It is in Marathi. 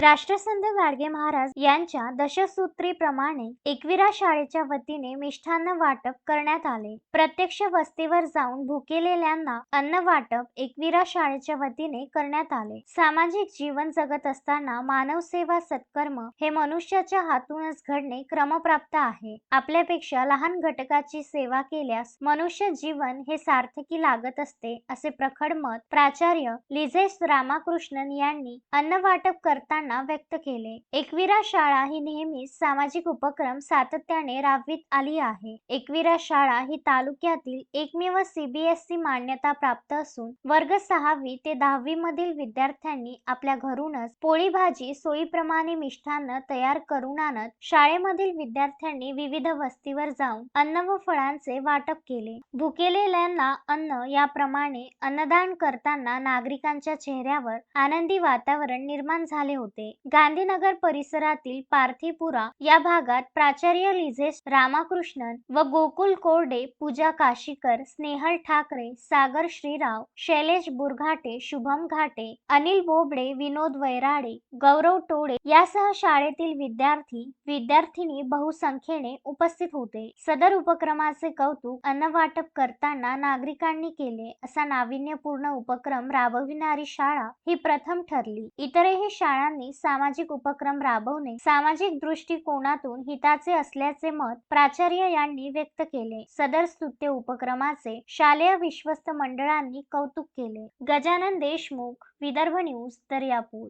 राष्ट्रसंत गाडगे महाराज यांच्या दशसूत्रीप्रमाणे एकविरा शाळेच्या वतीने मिष्ठान्न वाटप करण्यात आले. प्रत्यक्ष वस्तीवर जाऊन भुकेलेल्यांना अन्न वाटप एकविरा शाळेच्या वतीने करण्यात आले. सामाजिक जीवन जगत असताना मानव सेवा सत्कर्म हे मनुष्याच्या हातूनच घडणे क्रमप्राप्त आहे. आपल्यापेक्षा लहान घटकाची सेवा केल्यास मनुष्य जीवन हे सार्थकी लागत असते असे प्रखड मत प्राचार्य लिझेस रामाकृष्णन यांनी अन्न वाटप करताना व्यक्त केले. एकविरा शाळा ही नेहमीच सामाजिक उपक्रम सातत्याने राबवित आली आहे. एकविरा शाळा ही तालुक्यातील एकमेव सीबीएसई मान्यता प्राप्त असून वर्ग सहावी ते दहावी मधील विद्यार्थ्यांनी आपल्या घरूनच पोळी भाजी सोयीप्रमाणे मिष्ठान्न तयार करून आणत शाळेमधील विद्यार्थ्यांनी विविध वस्तीवर जाऊन अन्न व फळांचे वाटप केले. भुकेलेल्यांना अन्न याप्रमाणे अन्नदान करताना नागरिकांच्या चेहऱ्यावर आनंदी वातावरण निर्माण झाले होते. गांधीनगर परिसरातील पार्थिपुरा या भागात प्राचार्य लिझेस रामाकृष्णन व गोकुल कोरडे पूजा काशीकर स्नेहल ठाकरे सागर श्रीराव शैलेश बुरघाटे शुभम घाटे अनिल बोबडे विनोद वैराडे गौरव टोळे यासह शाळेतील विद्यार्थी विद्यार्थिनी बहुसंख्येने उपस्थित होते. सदर उपक्रमाचे कौतुक अन्न वाटप करताना नागरिकांनी केले असा नाविन्यपूर्ण उपक्रम राबविणारी शाळा ही प्रथम ठरली. इतरही शाळांनी सामाजिक उपक्रम राबवणे सामाजिक दृष्टिकोनातून हिताचे असल्याचे मत प्राचार्य यांनी व्यक्त केले. सदर स्तुत्य उपक्रमाचे शालेय विश्वस्त मंडळांनी कौतुक केले. गजानन देशमुख विदर्भ न्यूज दर्यापूर.